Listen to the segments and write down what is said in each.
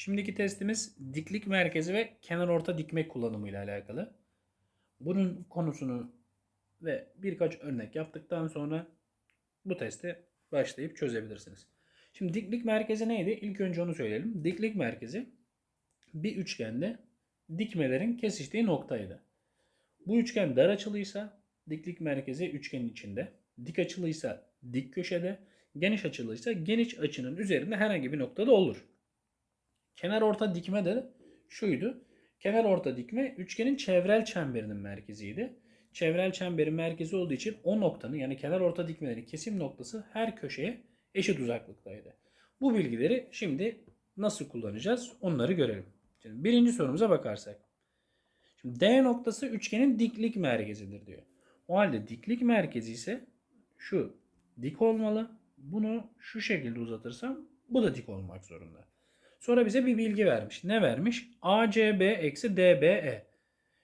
Şimdiki testimiz diklik merkezi ve kenar orta dikme kullanımı ile alakalı. Bunun konusunu ve birkaç örnek yaptıktan sonra bu teste başlayıp çözebilirsiniz. Şimdi diklik merkezi neydi? İlk önce onu söyleyelim. Diklik merkezi bir üçgende dikmelerin kesiştiği noktaydı. Bu üçgen dar açılıysa diklik merkezi üçgenin içinde, dik açılıysa dik köşede, geniş açılıysa geniş açının üzerinde herhangi bir noktada olur. Kenar orta dikme de şuydu. Kenar orta dikme üçgenin çevrel çemberinin merkeziydi. Çevrel çemberin merkezi olduğu için o noktanın yani kenar orta dikmelerin kesim noktası her köşeye eşit uzaklıktaydı. Bu bilgileri şimdi nasıl kullanacağız onları görelim. Şimdi birinci sorumuza bakarsak. Şimdi D noktası üçgenin diklik merkezidir diyor. O halde diklik merkezi ise şu dik olmalı. Bunu şu şekilde uzatırsam bu da dik olmak zorunda. Sonra bize bir bilgi vermiş. Ne vermiş? ACB eksi DBE.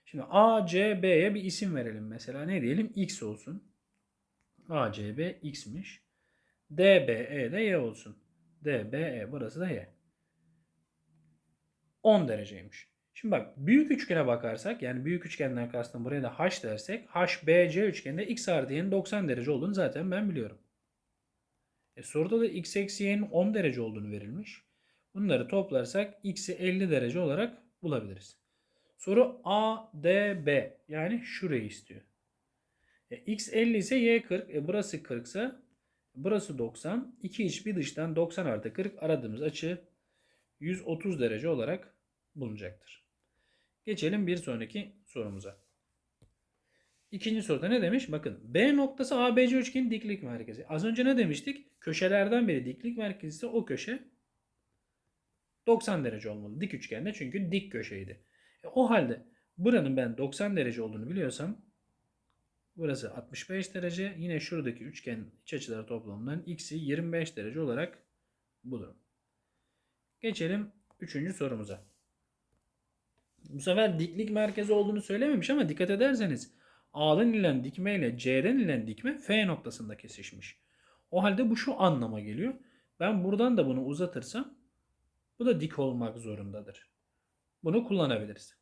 Şimdi ACB'ye bir isim verelim mesela. Ne diyelim? X olsun. ACB X'miş. DBE de Y olsun. DBE burası da Y. 10 dereceymiş. Şimdi bak büyük üçgene bakarsak yani büyük üçgenden kastım buraya da H dersek HBC üçgeninde X artı Y'nin 90 derece olduğunu zaten ben biliyorum. E soruda da X eksi Y'nin 10 derece olduğunu verilmiş. Bunları toplarsak X'i 50 derece olarak bulabiliriz. Soru A, D, B yani şurayı istiyor. E, X 50 ise Y 40. E, burası 40 ise burası 90. İki iç bir dıştan 90 artı 40 aradığımız açı 130 derece olarak bulunacaktır. Geçelim bir sonraki sorumuza. İkinci soruda ne demiş? Bakın B noktası ABC üçgenin diklik merkezi. Az önce ne demiştik? Köşelerden biri diklik merkezi ise o köşe 90 derece olmalı. Dik üçgende çünkü dik köşeydi. E, o halde buranın ben 90 derece olduğunu biliyorsam burası 65 derece. Yine şuradaki üçgen iç açıları toplamından x'i 25 derece olarak bulurum. Geçelim 3. sorumuza. Bu sefer diklik merkezi olduğunu söylememiş ama dikkat ederseniz A'dan inilen dikme ile C'den inilen dikme F noktasında kesişmiş. O halde bu şu anlama geliyor. Ben buradan da bunu uzatırsam bu da dik olmak zorundadır. Bunu kullanabiliriz.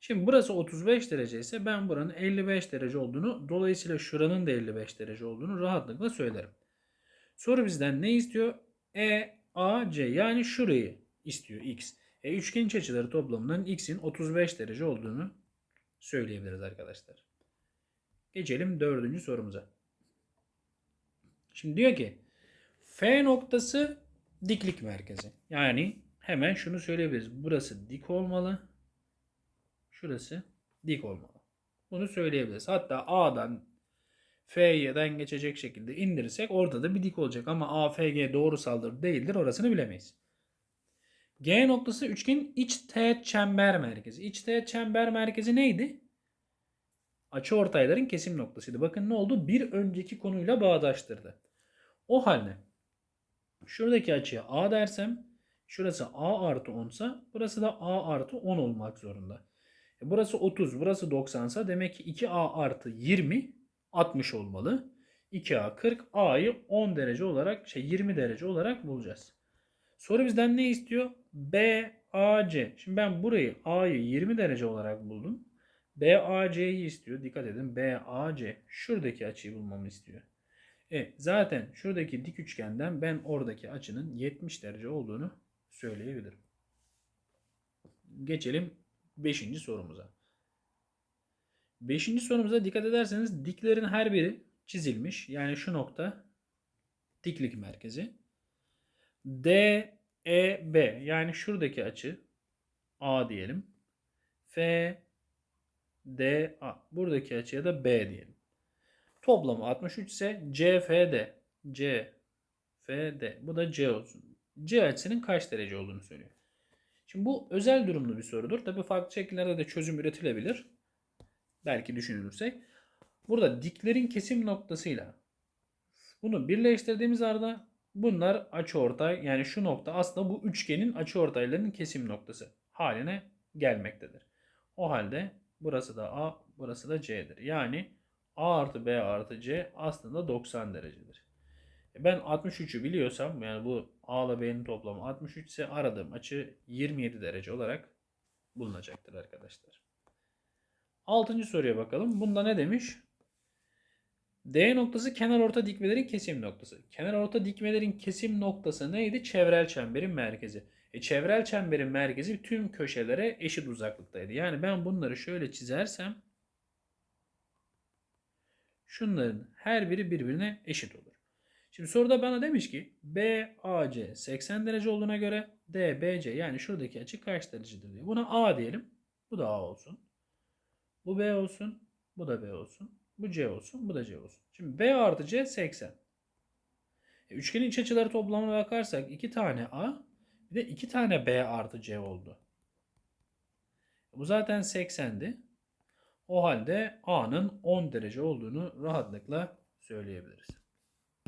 Şimdi burası 35 derece ise ben buranın 55 derece olduğunu dolayısıyla şuranın da 55 derece olduğunu rahatlıkla söylerim. Soru bizden ne istiyor? E, A, C yani şurayı istiyor x. E, üçgen iç açıları toplamından x'in 35 derece olduğunu söyleyebiliriz arkadaşlar. Geçelim dördüncü sorumuza. Şimdi diyor ki F noktası diklik merkezi. Yani hemen şunu söyleyebiliriz. Burası dik olmalı. Şurası dik olmalı. Bunu söyleyebiliriz. Hatta A'dan F'den geçecek şekilde indirirsek orada da bir dik olacak. Ama AFG doğrusaldır değildir orasını bilemeyiz. G noktası üçgenin iç teğet çember merkezi. İç teğet çember merkezi neydi? Açı ortayların kesim noktasıydı. Bakın ne oldu? Bir önceki konuyla bağdaştırdı. O halde şuradaki açıya A dersem şurası A artı 10 sa burası da A artı 10 olmak zorunda. E burası 30, burası 90 sa demek ki 2A artı 20 60 olmalı. 2A 40, A'yı 10 derece olarak şey 20 derece olarak bulacağız. Soru bizden ne istiyor? B, A, C. Şimdi ben burayı A'yı 20 derece olarak buldum. B, A, C'yi istiyor. Dikkat edin. B, A, C. Şuradaki açıyı bulmamı istiyor. E, zaten şuradaki dik üçgenden ben oradaki açının 70 derece olduğunu söyleyebilirim. Geçelim 5. sorumuza. 5. sorumuza dikkat ederseniz diklerin her biri çizilmiş. Yani şu nokta diklik merkezi. D, E, B yani şuradaki açı A diyelim. F, D, A. Buradaki açıya da B diyelim. Toplamı 63 ise CFD. CFD. Bu da C olsun. C açısının kaç derece olduğunu söylüyor. Şimdi bu özel durumlu bir sorudur. Tabi farklı şekillerde de çözüm üretilebilir. Belki düşünülürse. Burada diklerin kesim noktasıyla bunu birleştirdiğimiz arada bunlar açıortay yani şu nokta aslında bu üçgenin açıortaylarının kesim noktası haline gelmektedir. O halde burası da A, burası da C'dir. Yani A artı B artı C aslında 90 derecedir. E Ben 63'ü biliyorsam yani bu A ile B'nin toplamı 63 ise aradığım açı 27 derece olarak bulunacaktır arkadaşlar. Altıncı soruya bakalım. Bunda ne demiş? D noktası kenar orta dikmelerin kesim noktası. Kenar orta dikmelerin kesim noktası neydi? Çevrel çemberin merkezi. E, çevrel çemberin merkezi tüm köşelere eşit uzaklıktaydı. Yani ben bunları şöyle çizersem şunların her biri birbirine eşit olur. Şimdi soruda bana demiş ki BAC 80 derece olduğuna göre DBC yani şuradaki açı kaç derecedir diyor. Buna A diyelim. Bu da A olsun. Bu B olsun. Bu da B olsun. Bu C olsun. Bu da C olsun. Şimdi B artı C 80. E, üçgenin iç açıları toplamına bakarsak 2 tane A bir de 2 tane B artı C oldu. Bu zaten 80'di. O halde A'nın 10 derece olduğunu rahatlıkla söyleyebiliriz.